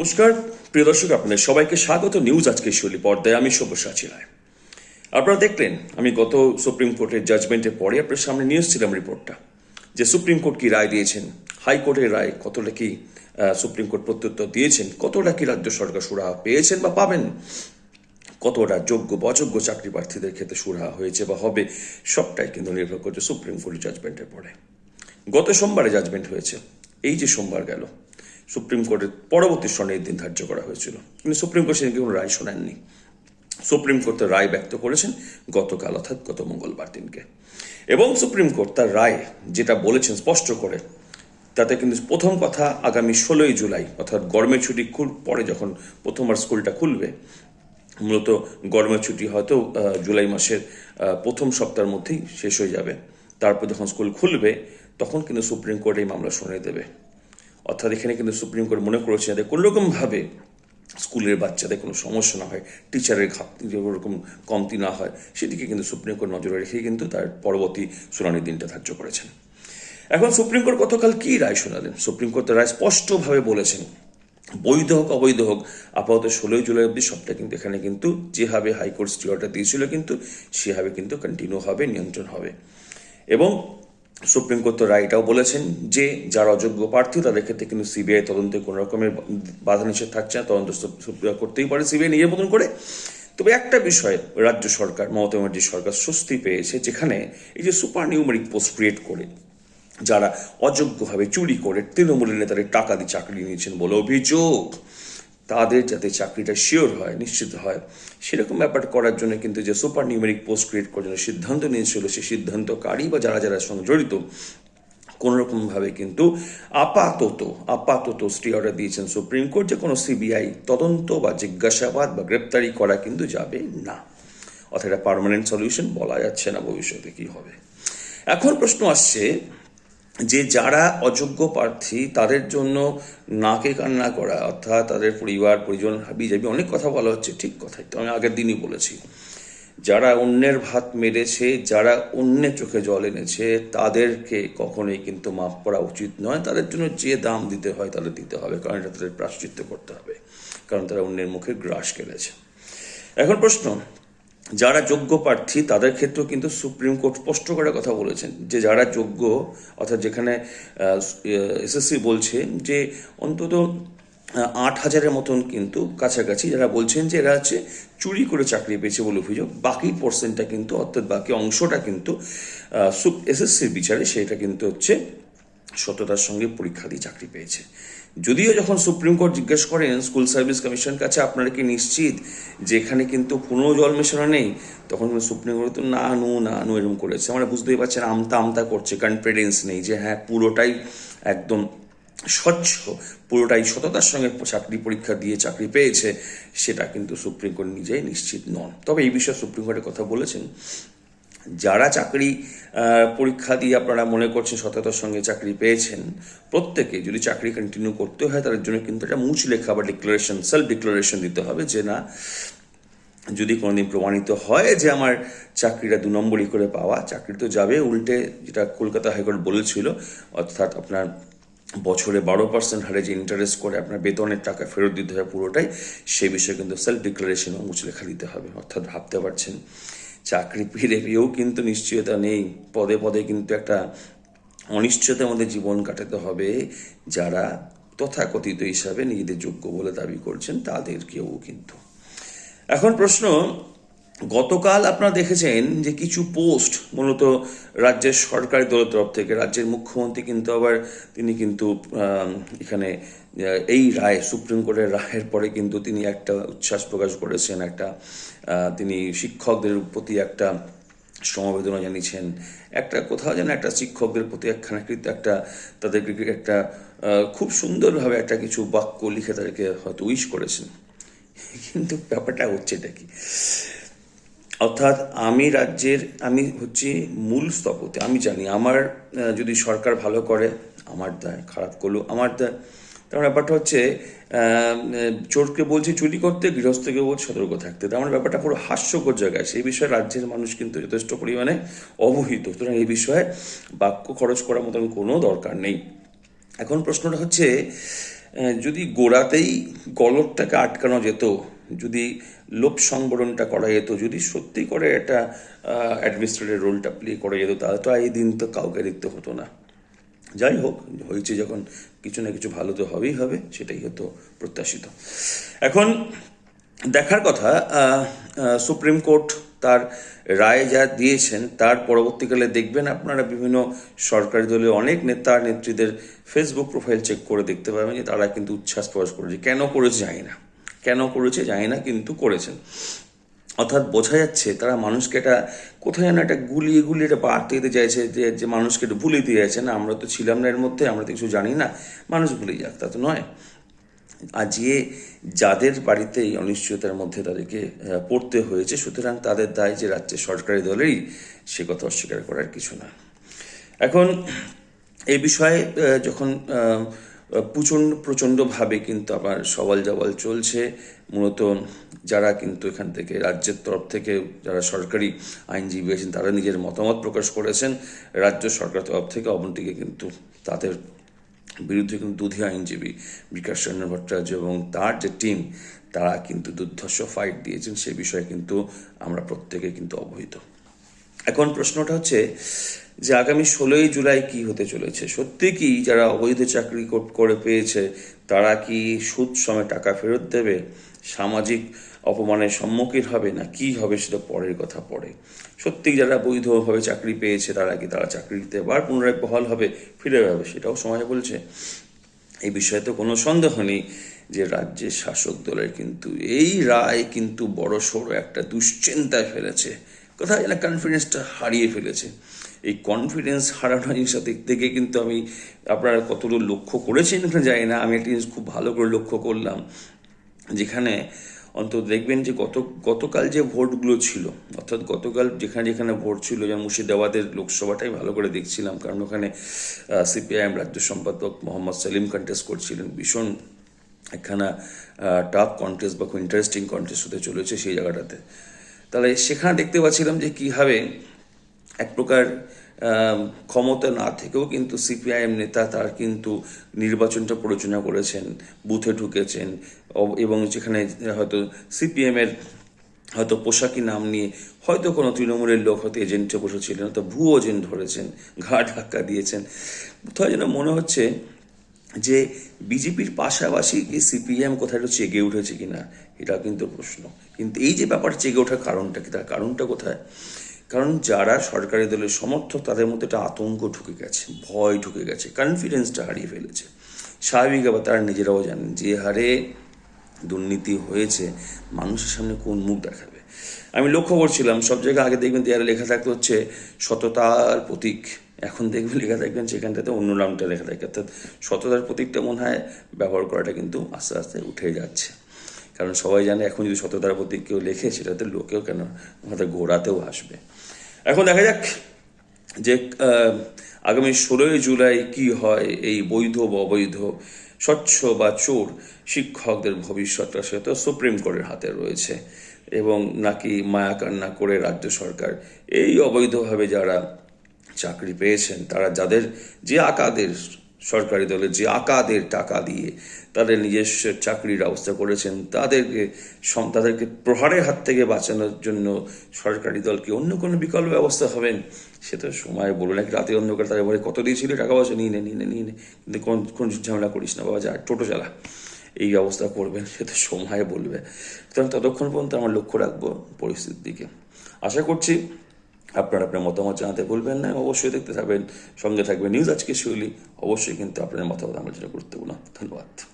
নমস্কার, প্রিয় দর্শক, আপনাদের সবাইকে স্বাগত নিউজ আজকে শৈলী পর্দায়। আমি সব্যসাচী রায়। আপনারা দেখলেন, আমি গত সুপ্রিম কোর্টের জাজমেন্টের পরে আপনার সামনে নিয়ে এসেছিলাম রিপোর্টটা যে সুপ্রিম কোর্ট কি রায় দিয়েছেন হাইকোর্টের রায় কতটা কি সুপ্রিম কোর্ট প্রত্যুত্তর দিয়েছেন, কতটা কি রাজ্য সরকার সুরাহা পেয়েছেন বা পাবেন, কতটা যোগ্য অযোগ্য চাকরি প্রার্থীদের ক্ষেত্রে সুরাহা হয়েছে বা হবে, সবটাই কিন্তু নির্ভর করছে সুপ্রিম কোর্টের জাজমেন্টের পরে। গত সোমবারে জাজমেন্ট হয়েছে, এই যে সোমবার গেল সুপ্রিম কোর্টের পরবর্তী শুনানির দিন ধার্য করা হয়েছিল। কিন্তু সুপ্রিম কোর্ট সেদিকে কোনো রায় শোনেননি। সুপ্রিম কোর্ট তার রায় ব্যক্ত করেছেন গতকাল, অর্থাৎ গত মঙ্গলবার দিনকে। এবং সুপ্রিম কোর্ট তার রায় যেটা বলেছেন স্পষ্ট করে, তাতে কিন্তু প্রথম কথা আগামী ষোলোই জুলাই, অর্থাৎ গরমের ছুটি খুব পরে যখন প্রথমবার স্কুলটা খুলবে, মূলত গরমের ছুটি হয়তো জুলাই মাসের প্রথম সপ্তাহের মধ্যেই শেষ হয়ে যাবে। তারপর যখন স্কুল খুলবে, তখন কিন্তু সুপ্রিম কোর্ট এই মামলা শুনে দেবে। অর্থাৎ এখানে কিন্তু সুপ্রিম কোর্ট মনে করেছে যাতে কোনোরকমভাবে স্কুলের বাচ্চাদের কোনো সমস্যা না হয়, টিচারের ঘাটতি ওরকম কমতি না হয়, সেদিকে কিন্তু সুপ্রিম কোর্ট নজরে রেখেই কিন্তু তার পরবর্তী শুনানির দিনটা ধার্য করেছেন। এখন সুপ্রিম কোর্ট গতকাল কী রায় শোনালেন? সুপ্রিম কোর্ট রায় স্পষ্টভাবে বলেছেন, বৈধ হোক, অবৈধ হোক, আপাতত ষোলোই জুলাই অবধি সবটা কিন্তু এখানে কিন্তু যেভাবে হাইকোর্ট স্টে অর্ডার দিয়েছিল কিন্তু সেভাবে কিন্তু কন্টিনিউ হবে, নিয়ন্ত্রণ হবে। এবং সুপ্রিম কোর্ট তো রায়টাও বলেছেন যে যারা অযোগ্য প্রার্থী, তাদের ক্ষেত্রে কিন্তু সিবিআই তদন্তে কোনো রকমের বাধা নিষেধ থাকছে না। তদন্ত করতেই পারে, সিবিআই নিজের মতন করে। তবে একটা বিষয়, রাজ্য সরকার, মমতা ব্যানার্জি সরকার স্বস্তি পেয়েছে, যেখানে এই যে সুপার নিউমেরিক পোস্ট ক্রিয়েট করে, যারা অযোগ্যভাবে চুরি করে, তৃণমূলের নেতাদের টাকা দিয়ে চাকরি নিয়েছেন বলে অভিযোগ। তাদের যাতে চাকরিটা শিওর হয়, নিশ্চিত হয়, সেরকম ব্যাপার করার জন্য কিন্তু যে সুপার নিউমেরিক পোস্ট ক্রিয়েট করার জন্য সিদ্ধান্ত নিয়েছিল, সেই সিদ্ধান্তকারী বা যারা যারা সঙ্গে জড়িত, কোনোরকমভাবে কিন্তু আপাতত আপাতত স্টে অর্ডার দিয়েছেন সুপ্রিম কোর্ট যে কোনো সিবিআই তদন্ত বা জিজ্ঞাসাবাদ বা গ্রেপ্তারি করা কিন্তু যাবে না। অর্থাৎ এটা পার্মানেন্ট সলিউশন বলা যাচ্ছে না ভবিষ্যতে কি হবে। এখন প্রশ্ন আসছে যে যারা অযোগ্য প্রার্থী, তাদের জন্য নাকে কান্না করা, অর্থাৎ তাদের পরিবার, পরিজন, হাবি যাবি অনেক কথা বলা হচ্ছে, ঠিক কথাই তো আমি আগের দিনই বলেছি। যারা অন্যের ভাত মেরেছে, যারা অন্যের চোখে জল এনেছে, তাদেরকে কখনোই কিন্তু মাফ করা উচিত নয়। তাদের জন্য যে দাম দিতে হয়, তাদের দিতে হবে, কারণ এটা তাদের প্রাশ্চিত্য করতে হবে। কারণ তারা অন্যের মুখে গ্রাস কেড়েছে এখন প্রশ্ন যারা যোগ্য প্রার্থী, তাদের ক্ষেত্রেও কিন্তু সুপ্রিম কোর্ট স্পষ্ট করে কথা বলেছেন যে যারা যোগ্য, অর্থাৎ যেখানে এসএসসি বলছে যে অন্তত আট হাজারের মতন কিন্তু কাছাকাছি যারা বলছেন যে এরা হচ্ছে চুরি করে চাকরি পেয়েছে বলে অভিযোগ, বাকি পার্সেন্টটা কিন্তু, অর্থাৎ বাকি অংশটা কিন্তু এসএসসির বিচারে সেটা কিন্তু হচ্ছে সততার সঙ্গে পরীক্ষা দিয়ে চাকরি পেয়েছে। যদিও যখন সুপ্রিম কোর্ট জিজ্ঞেস করেন, স্কুল সার্ভিস কমিশন কাছে আপনারা কি নিশ্চিত যে এখানে কিন্তু কোনো জল মেশানো নেই? তখন সুপ্রিম কোর্ট না, নু না, নু, এরকম করেছে। আমরা বুঝতেই পারছেন, আমতা আমতা করছে কনফিডেন্স নেই যে হ্যাঁ পুরোটাই একদম স্বচ্ছ, পুরোটাই সততার সঙ্গে চাকরি পরীক্ষা দিয়ে চাকরি পেয়েছে, সেটা কিন্তু সুপ্রিম কোর্ট নিজেই নিশ্চিত নন। তবে এই বিষয়ে সুপ্রিম কোর্টের কথা বলেছেন। যারা চাকরি পরীক্ষা দিয়ে আপনারা মনে করছেন সততার সঙ্গে চাকরি পেয়েছেন, প্রত্যেকে যদি চাকরি কন্টিনিউ করতে হয়, তাদের জন্য কিন্তু একটা মুচ লেখা বা ডিক্লারেশন সেলফ ডিক্লারেশন দিতে হবে যে না, যদি কোনোদিন প্রমাণিত হয় যে আমার চাকরিটা দু নম্বরই করে পাওয়া, চাকরি তো যাবে, উল্টে যেটা কলকাতা হাইকোর্ট বলেছিল, অর্থাৎ আপনার বছরে বারো পার্সেন্ট হারে যে ইন্টারেস্ট করে আপনার বেতনের টাকা ফেরত দিতে হবে পুরোটাই সে বিষয়ে কিন্তু সেলফ ডিক্লারেশন ও মুচলেখা দিতে হবে, অর্থাৎ ভাবতে পারছেন। চাকরি ফিরে পেয়েও কিন্তু নিশ্চয়তা নেই। পদে পদে কিন্তু একটা অনিশ্চয়তার মধ্যে জীবন কাটাতে হবে। যারা তথাকথিত হিসাবে নিজেদের যোগ্য বলে দাবি করছেন, তাদেরকেও কিন্তু। এখন প্রশ্ন গতকাল আপনারা দেখেছেন যে কিছু পোস্ট, মূলত রাজ্যের সরকারি দলের তরফ থেকে, রাজ্যের মুখ্যমন্ত্রী কিন্তু আবার তিনি কিন্তু এখানে এই রায়, সুপ্রিম কোর্টের রায়ের পরে কিন্তু তিনি একটা উচ্ছ্বাস প্রকাশ করেছেন, একটা তিনি শিক্ষকদের প্রতি একটা সমবেদনা জানিয়েছেন। একটা কোথাও যেন একটা শিক্ষকদের প্রতি একখানা একটা তাদেরকে একটা খুব সুন্দরভাবে একটা কিছু বাক্য লিখে তাদেরকে হয়তো উইশ করেছেন। কিন্তু ব্যাপারটা হচ্ছে এটা কি? অর্থাৎ আমি রাজ্যের, আমি হচ্ছে মূল স্থপতি। আমি জানি, আমার যদি সরকার ভালো করে, আমার দায় খারাপ করল আমার দায়। তার ব্যাপারটা হচ্ছে চোরকে বলছি চুরি করতে, গৃহস্থকে বলছি সতর্ক থাকতে। তার মানে ব্যাপারটা পুরো হাস্যকর জায়গায়। সেই বিষয়ে রাজ্যের মানুষ কিন্তু যথেষ্ট পরিমাণে অবহিত। সুতরাং এই বিষয়ে বাক্য খরচ করার মতন কোনো দরকার নেই। এখন প্রশ্নটা হচ্ছে যদি গোড়াতেই গলতটাকে আটকানো যেত যদি লোভ সংবরণটা করা যেত, যদি সত্যি করে একটা অ্যাডমিনিস্ট্রেটিভ রোলটা প্লে করা যেত, তাহলে তো এই দিন তো কাউকে দেখতে হতো না। যাই হোক, হয়েছে যখন কিছু না কিছু ভালো তো হবেই হবে, সেটাই হতো প্রত্যাশিত। এখন দেখার কথা সুপ্রিম কোর্ট তার রায় যা দিয়েছেন, তার পরবর্তীকালে দেখবেন আপনারা বিভিন্ন সরকারি দলের অনেক নেতা নেত্রীদের ফেসবুক প্রোফাইল চেক করে দেখতে পাবেন যে তারা কিন্তু উচ্ছ্বাস প্রকাশ করেছে। কেন করেছে জানি না। কেন করেছে জানি না, কিন্তু করেছেন। অর্থাৎ বোঝা যাচ্ছে তারা মানুষকে এটা কোথায় যেন একটা গুলিয়ে গুলিয়ে এটা বার্তা দিতে চাইছে যে যে মানুষকে এটা ভুলে দিয়ে যাচ্ছে। না, আমরা তো ছিলাম না এর মধ্যে, আমরা তো কিছু জানি না। মানুষ ভুলে যাক, তা তো নয়। আজকে যাদের বাড়িতে এই অনিশ্চয়তার মধ্যে তাদেরকে পড়তে হয়েছে, সুতরাং তাদের দায় যে রাজ্যের সরকারি দলেরই, সে কথা অস্বীকার করার কিছু না। এখন এই বিষয়ে যখন প্রচণ্ড, প্রচণ্ডভাবে কিন্তু আবার সওয়াল জওয়াল চলছে। মূলত যারা কিন্তু এখান থেকে রাজ্যের তরফ থেকে যারা সরকারি আইনজীবী আছেন, তারা নিজের মতামত প্রকাশ করেছেন। রাজ্য সরকার তরফ থেকে অবন্তীকে কিন্তু তাদের বিরুদ্ধে কিন্তু দুধি আইনজীবী বিকাশ চন্দ্র ভট্টাচার্য এবং তার যে টিম, তারা কিন্তু দুর্ধর্ষ ফাইট দিয়েছেন। সে বিষয়ে কিন্তু আমরা প্রত্যেকে কিন্তু অবহিত। এখন প্রশ্নটা হচ্ছে যে আগামী ষোলোই জুলাই কি হতে চলেছে? সত্যি কি যারা অবৈধ চাকরি করে পেয়েছে, তারা কি সুদ সময় টাকা ফেরত দেবে? সামাজিক অপমানের সম্মুখীন হবে না? কি হবে সেটা পরের কথা পড়ে সত্যি যারা বৈধভাবে চাকরি পেয়েছে, তারা কি তারা চাকরিতে আবার পুনরায় বহাল হবে, ফিরে যাবে সেটাও সময় বলছে। এই বিষয়ে তো কোনো সন্দেহ নেই যে রাজ্যের শাসক দলের কিন্তু এই রায় কিন্তু বড় সড়ো একটা দুশ্চিন্তায় ফেলেছে। কোথায় যেন কনফিডেন্সটা হারিয়ে ফেলেছে। এই কনফিডেন্স হারানো জিনিসটা দিক থেকে কিন্তু আমি আপনারা কতটুকু লক্ষ্য করেছেন কিনা জানি না। আমি একটা জিনিস খুব ভালো করে লক্ষ্য করলাম। যেখানে অন্তত দেখবেন যে গত, গতকাল যে ভোটগুলো ছিল, অর্থাৎ গতকাল যেখানে যেখানে ভোট ছিল, যেমন মুর্শিদাবাদের লোকসভাটাই ভালো করে দেখছিলাম, কারণ ওখানে সিপিআইএম রাজ্য সম্পাদক মোহাম্মদ সেলিম কন্টেস্ট করছিলেন। ভীষণ একখানা টাফ কন্টেস্ট বা খুব ইন্টারেস্টিং কন্টেস্ট হতে চলেছে সেই জায়গাটাতে। তাহলে সেখানে দেখতে পাচ্ছিলাম যে কীভাবে এক প্রকার ক্ষমতা না থেকেও কিন্তু সিপিআইএম নেতা তার কিন্তু নির্বাচনটা পরিচালনা করেছেন, বুথে ঢুকেছেন এবং যেখানে হয়তো সিপিএমের হয়তো পোশাকি নাম নিয়ে হয়তো কোনো তৃণমূলের লোক হয়তো এজেন্টে বসেছিলেন, হয়তো ভুয়ো এজেন্ট ধরেছেন, ঘা ধাক্কা দিয়েছেন। কোথাও যেন মনে হচ্ছে যে বিজেপির পাশাপাশি কি সিপিএম কোথায় একটু চেগে উঠেছে কিনা, এটা কিন্তু প্রশ্ন। কিন্তু এই যে ব্যাপার চেগে ওঠার কারণটা কি, তার কারণটা কোথায়? কারণ যারা সরকারি দলের সমর্থক, তাদের মধ্যে একটা আতঙ্ক ঢুকে গেছে, ভয় ঢুকে গেছে কনফিডেন্সটা হারিয়ে ফেলেছে। স্বাভাবিক আবার তারা নিজেরাও জানেন যে হারে দুর্নীতি হয়েছে, মানুষের সামনে কোন মুখ দেখাবে। আমি লক্ষ্য করছিলাম, সব জায়গায় আগে দেখবেন দেয়ালে লেখা থাকতে হচ্ছে, সততার প্রতীক। এখন দেখবেন লেখা থাকবেন সেখানটাতে অন্য নামটা লেখা থাকে। অর্থাৎ সততার প্রতীকটা মনে হয় ব্যবহার করাটা কিন্তু আস্তে আস্তে উঠে যাচ্ছে। কারণ সবাই জানে, এখন যদি সততার প্রতীক কেউ লেখে, সেটাতে লোকেও কেন আমাদের ঘোরাতেও আসবে। এখন দেখা যাক যে আগামী ষোলোই জুলাই কি হয় এই বৈধ বা অবৈধ, স্বচ্ছ বা চোর শিক্ষকদের ভবিষ্যৎটা সে তো সুপ্রিম কোর্টের হাতে রয়েছে এবং নাকি মায়া মায়াকান্না করে রাজ্য সরকার এই অবৈধভাবে যারা চাকরি পেয়েছেন, তারা যাদের যে আকাদের সরকারি দলের যে আকাদের টাকা দিয়ে তাদের নিজস্ব চাকরির ব্যবস্থা করেছেন, তাদেরকে তাদেরকে প্রহারের হাত থেকে বাঁচানোর জন্য সরকারি দলকে অন্য কোনো বিকল্প ব্যবস্থা হবেন? সে তো সময় বলব নাকি রাতে অন্ধকার তাদের বলে কত দিয়েছিল টাকা পয়সা নিয়ে নে নিয়ে নে নিয়ে নে। কিন্তু কোন কোন ঝামেলা করিস না বাবা, যা, টোটো চালা। এই ব্যবস্থা করবেন, সে তো সময় বলবে। সুতরাং ততক্ষণ পর্যন্ত আমার লক্ষ্য রাখব পরিস্থিতির দিকে। আশা করছি আপনারা আপনার মতামত জানাতে ভুলবেন না, অবশ্যই দেখতে থাকবেন, সঙ্গে থাকবেন। নিউজ আজকে শৈলী অবশ্যই কিন্তু আপনাদের মতামত আমার জন্য গুরুত্বপূর্ণ। ধন্যবাদ।